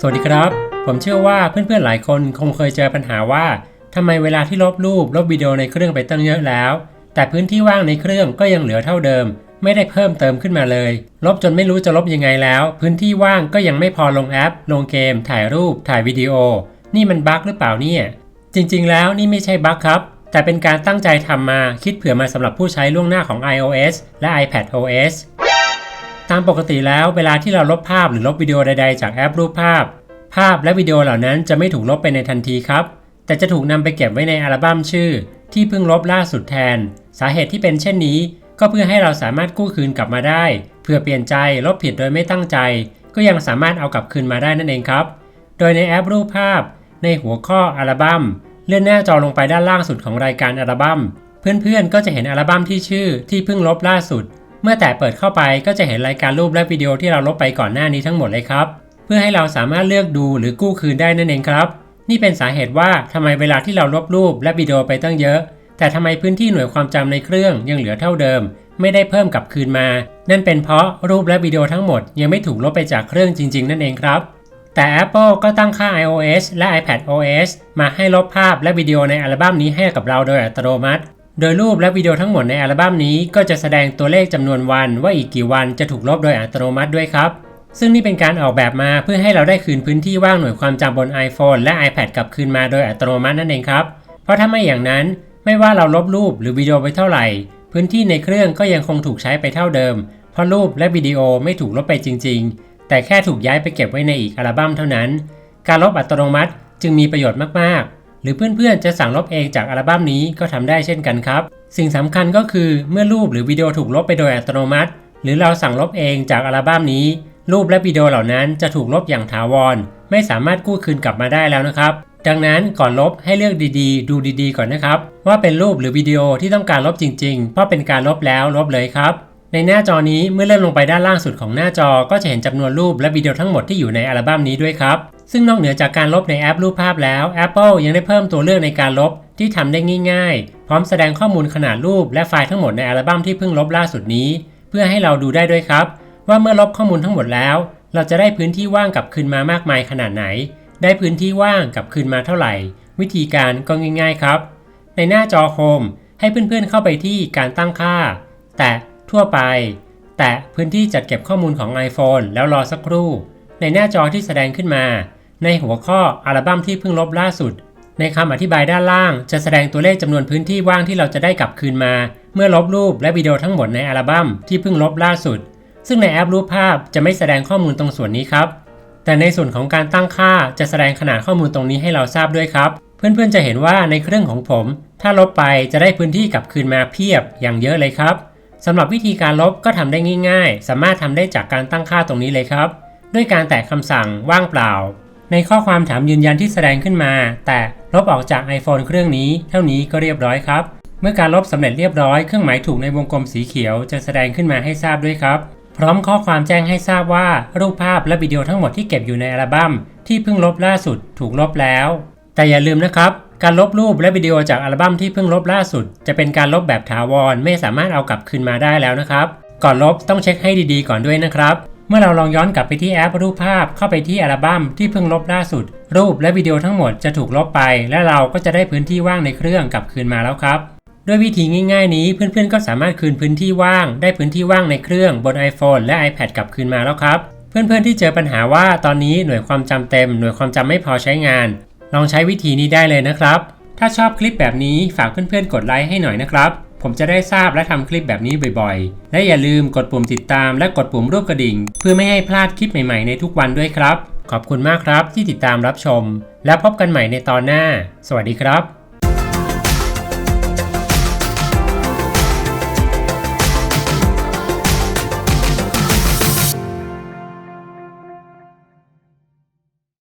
สวัสดีครับ ผมเชื่อว่าเพื่อนๆหลายคนคงเคยเจอปัญหาว่าทำไมเวลาที่ลบรูปลบวิดีโอในเครื่องไปตั้งเยอะแล้ว แต่พื้นที่ว่างในเครื่องก็ยังเหลือเท่าเดิม ไม่ได้เพิ่มเติมขึ้นมาเลย ลบจนไม่รู้จะลบยังไงแล้ว พื้นที่ว่างก็ยังไม่พอลงแอป ลงเกม ถ่ายรูป ถ่ายวิดีโอ นี่มันบั๊กหรือเปล่าเนี่ย จริงๆ แล้วนี่ไม่ใช่บั๊กครับ แต่เป็นการตั้งใจทำมาคิดเผื่อมาสำหรับผู้ใช้ล่วงหน้าของ iOS และ iPadOS ตามปกติแล้วเวลาที่เราลบภาพหรือลบวิดีโอใด ๆ จากแอปรูปภาพ ภาพและวิดีโอเหล่านั้นจะไม่ถูกลบไปในทันทีครับ แต่จะถูกนำไปเก็บไว้ในอัลบั้มชื่อ ที่เพิ่งลบล่าสุดแทน สาเหตุที่เป็นเช่นนี้ ก็เพื่อให้เราสามารถกู้คืนกลับมาได้เพื่อเปลี่ยนใจลบผิดโดยไม่ตั้งใจ ก็ยังสามารถเอากลับคืนมาได้นั่นเองครับ โดยในแอปรูปภาพ ในหัวข้ออัลบั้มเลื่อนหน้าจอลงไปด้านล่างสุดของรายการอัลบั้มเพื่อนๆก็จะเห็นอัลบั้มที่ชื่อที่เพิ่งลบล่าสุด เมื่อแต่เปิดเข้าไปก็จะเห็นรายการรูปและวิดีโอที่เราลบไปก่อนหน้านี้ทั้งหมดเลยครับ เพื่อให้เราสามารถเลือกดูหรือกู้คืนได้นั่นเองครับ นี่เป็นสาเหตุว่าทำไมเวลาที่เราลบรูปและวิดีโอไปตั้งเยอะ แต่ทำไมพื้นที่หน่วยความจำในเครื่องยังเหลือเท่าเดิม ไม่ได้เพิ่มกลับคืนมา นั่นเป็นเพราะรูปและวิดีโอทั้งหมดยังไม่ถูกลบไปจากเครื่องจริง ๆ นั่นเองครับแต่ Apple ก็ตั้งค่า iOS และ iPadOS มาให้ลบภาพและวิดีโอในอัลบั้มนี้ให้กับเราโดยอัตโนมัติ โดยรูปและวิดีโอทั้งหมดในอัลบั้มนี้ก็จะแสดงตัวเลขจำนวนวันว่าอีกกี่วันจะถูกลบโดยอัตโนมัติด้วยครับ ซึ่งนี่เป็นการออกแบบมาเพื่อให้เราได้คืนพื้นที่ว่างหน่วยความจำบน iPhone และ iPad กลับคืนมาโดยอัตโนมัตินั่นเองครับ เพราะถ้าไม่อย่างนั้นไม่ว่าเราลบรูปหรือวิดีโอไปเท่าไหร่ พื้นที่ในเครื่องก็ยังคงถูกใช้ไปเท่าเดิม เพราะรูปและวิดีโอไม่ถูกลบไปจริง ๆ แต่แค่ถูกย้ายไปเก็บไว้ในอีกอัลบั้มเท่านั้น การลบอัตโนมัติจึงมีประโยชน์มากๆ หรือเพื่อนๆจะสั่งลบเองจากอัลบั้มนี้ก็ทำได้เช่นกันครับ สิ่งสำคัญก็คือเมื่อรูปหรือวิดีโอถูกลบไปโดยอัตโนมัติ หรือเราสั่งลบเองจากอัลบั้มนี้ รูปและวิดีโอเหล่านั้นจะถูกลบอย่างถาวร ไม่สามารถกู้คืนกลับมาได้แล้วนะครับ ดังนั้นก่อนลบให้เลือกดีๆ ดูดีๆ ก่อนนะครับ ว่าเป็นรูปหรือวิดีโอที่ต้องการลบจริงๆ เพราะเป็นการลบแล้วลบเลยครับในหน้าจอนี้เมื่อเลื่อนลงไปด้านล่างสุดของหน้าจอก็จะเห็นจำนวนรูปและวิดีโอทั้งหมดที่อยู่ในอัลบั้มนี้ด้วยครับ ซึ่งนอกเหนือจากการลบในแอปรูปภาพแล้ว Apple ยังได้เพิ่มตัวเลือกในการลบที่ทำได้ง่ายๆ พร้อมแสดงข้อมูลขนาดรูปและไฟล์ทั้งหมดในอัลบั้มที่เพิ่งลบล่าสุดนี้ เพื่อให้เราดูได้ด้วยครับ ว่าเมื่อลบข้อมูลทั้งหมดแล้ว เราจะได้พื้นที่ว่างกลับคืนมามากมายขนาดไหน ได้พื้นที่ว่างกลับคืนมาเท่าไหร่ วิธีการก็ง่าย ๆครับ ในหน้าจอโฮมให้เพื่อนๆเข้าไปที่การตั้งค่า แตะทั่วไป แตะพื้นที่จัดเก็บข้อมูลของ iPhone แล้วรอสักครู่ ในหน้าจอที่แสดงขึ้นมา ในหัวข้ออัลบั้มที่เพิ่งลบล่าสุด ในคำอธิบายด้านล่างจะแสดงตัวเลขจำนวนพื้นที่ว่างที่เราจะได้กลับคืนมา เมื่อลบรูปและวิดีโอทั้งหมดในอัลบั้มที่เพิ่งลบล่าสุด ซึ่งในแอปรูปภาพจะไม่แสดงข้อมูลตรงส่วนนี้ครับ แต่ในส่วนของการตั้งค่าจะแสดงขนาดข้อมูลตรงนี้ให้เราทราบด้วยครับ เพื่อนๆจะเห็นว่าในเครื่องของผม ถ้าลบไปจะได้พื้นที่กลับคืนมาเพียบอย่างเยอะเลยครับสำหรับวิธีการลบก็ทำได้ง่าย ๆ สามารถทำได้จากการตั้งค่าตรงนี้เลยครับ ด้วยการแตะคำสั่งว่างเปล่า ในข้อความถามยืนยันที่แสดงขึ้นมา แต่ลบออกจาก iPhone เครื่องนี้ เท่านี้ก็เรียบร้อยครับ เมื่อการลบสำเร็จเรียบร้อย เครื่องหมายถูกในวงกลมสีเขียวจะแสดงขึ้นมาให้ทราบด้วยครับ พร้อมข้อความแจ้งให้ทราบว่า รูปภาพและวิดีโอทั้งหมดที่เก็บอยู่ในอัลบั้มที่เพิ่งลบล่าสุดถูกลบแล้ว แต่อย่าลืมนะครับ การลบรูปและวิดีโอจากอัลบั้มที่เพิ่งลบล่าสุด จะเป็นการลบแบบถาวรไม่สามารถเอากลับคืนมาได้แล้วนะครับ ก่อนลบต้องเช็คให้ดีๆ ก่อนด้วยนะครับ เมื่อเราลองย้อนกลับไปที่แอปรูปภาพเข้าไปที่อัลบั้มที่เพิ่งลบล่าสุด รูปและวิดีโอทั้งหมดจะถูกลบไป และเราก็จะได้พื้นที่ว่างในเครื่องกลับคืนมาแล้วครับด้วยวิธีง่ายๆนี้เพื่อนๆก็สามารถคืนพื้นที่ว่าง ได้พื้นที่ว่างในเครื่องบน iPhone และ iPad กลับคืนมาแล้วครับ เพื่อนๆที่เจอปัญหาว่าตอนนี้หน่วยความจำเต็ม หน่วยความจำไม่พอใช้งาน ลองใช้วิธีนี้ได้เลยนะครับ ถ้าชอบคลิปแบบนี้ฝากเพื่อนๆกดไลค์ให้หน่อยนะครับ ผมจะได้ทราบและทำคลิปแบบนี้บ่อยๆ และอย่าลืมกดปุ่มติดตามและกดปุ่มรูปกระดิ่ง เพื่อไม่ให้พลาดคลิปใหม่ๆในทุกวันด้วยครับ ขอบคุณมากครับที่ติดตามรับชม และพบกันใหม่ในตอนหน้า สวัสดีครับ